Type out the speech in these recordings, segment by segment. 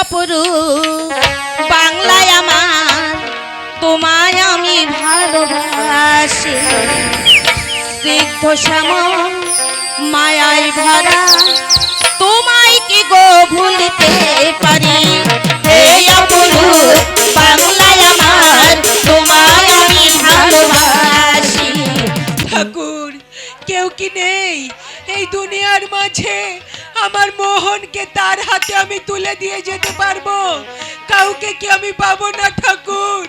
অপরূপ বাংলায় আমার তোমায় আমি ভালোবাসি। সিদ্ধ শ্যাম মায়ায় ভরা তোমায় কেউ কি নেই? এই দুনিয়ার মাঝে আমার মোহনকে তার হাতে আমি তুলে দিয়ে যেতে পারব। কাউকে কি আমি পাবো না, ঠাকুর?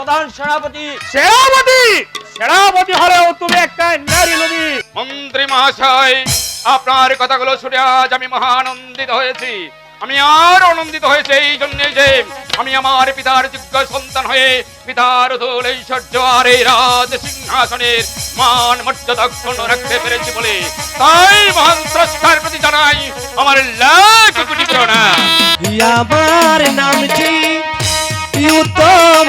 প্রধান সেনাপতি। সেনাপতি? সেনাপতি হলেও তুমি একটা নারী নদী মন্ত্রী মহাশয় আপনার কথাগুলো শুনে আজ আমি মহানন্দিত হয়েছি। আমি আর আনন্দিত হয়েছে এই জন্য যে আমি আমার পিতার যোগ্য সন্তান হয়ে পিতার দোল ঐশ্বর্য আর এই রাজ সিংহাসনের মান মর্যাদা অক্ষুণ্ণ রাখতে পেরেছি বলে তাই মহান স্রষ্টার প্রতি জানাই আমার লাখ কোটি প্রণাম আমার নামটি উত্তম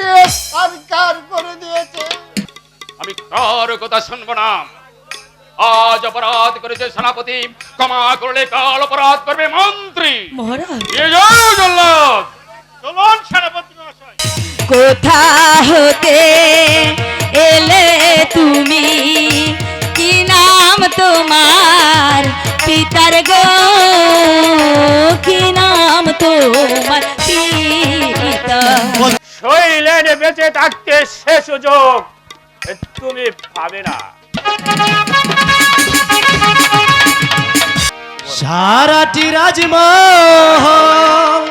জ্বালিয়ে সরকার করে দিয়েছে। আমি কার কথা শুনব না। আজ অপরাধ করেছে সেনাপতি ক্ষমা করলে কাল অপরাধ করবে মন্ত্রী। চলুন সেনাপতি কোথা হতে এলে তুমি? কি নাম তোমার? পিতার গো কি নাম তোমার? পিতা শৈলেন বেঁচে থাকতে সে সুযোগ তুমি পাবে না। সারাটি রাজমহল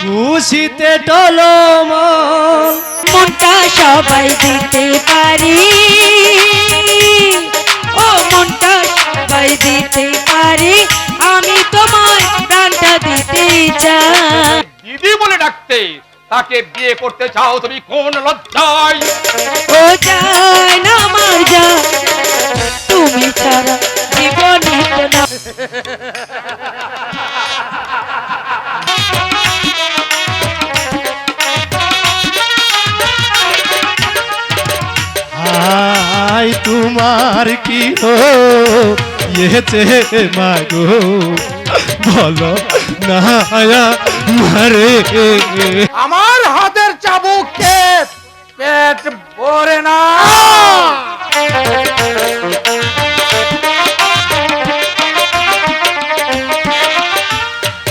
খুশিতে টলমল। মনটা সবাই দিতে পারি। ও মনটা সবাই দিতে পারি। আমি তোমায় প্রাণটা দিতে চাই। দিদি বলে ডাকতে। তাকে বিয়ে করতে চাও তুমি কোন লজ্জায়? ও যায় না আমার যা? তুমি ছাড়া জীবনে না। আই তোমার কি হো? ইয়েছে মাগো। বলো না মারে আমার হাতের চাবুক কে? পেট ভরে না।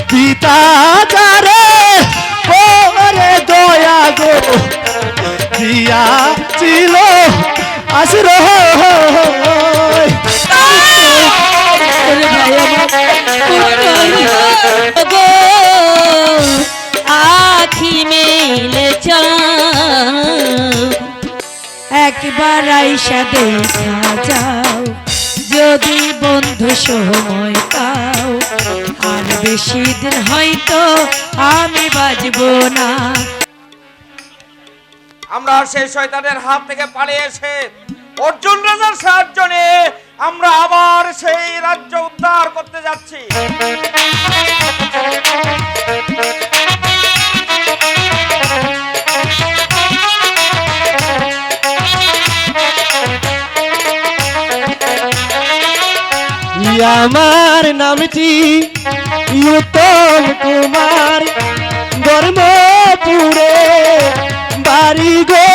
পিতা যারে ওরে দয়া গো দিয়া ছিল আশ্রয়। একবার আইসা দেখা যাও যদি বন্ধু সময় পাও, আর বেশি দিন হয়তো আমি বাজবো না। আমরা সেই শয়তানের হাত থেকে পালিয়ে এসে অর্জুন রাজার সাহায্য নিয়ে আমরা আবার সেই রাজ্য উদ্ধার করতে যাচ্ছি। আমার নামটি উত্তম কুমার ধর্মপুরে বাড়ি গো।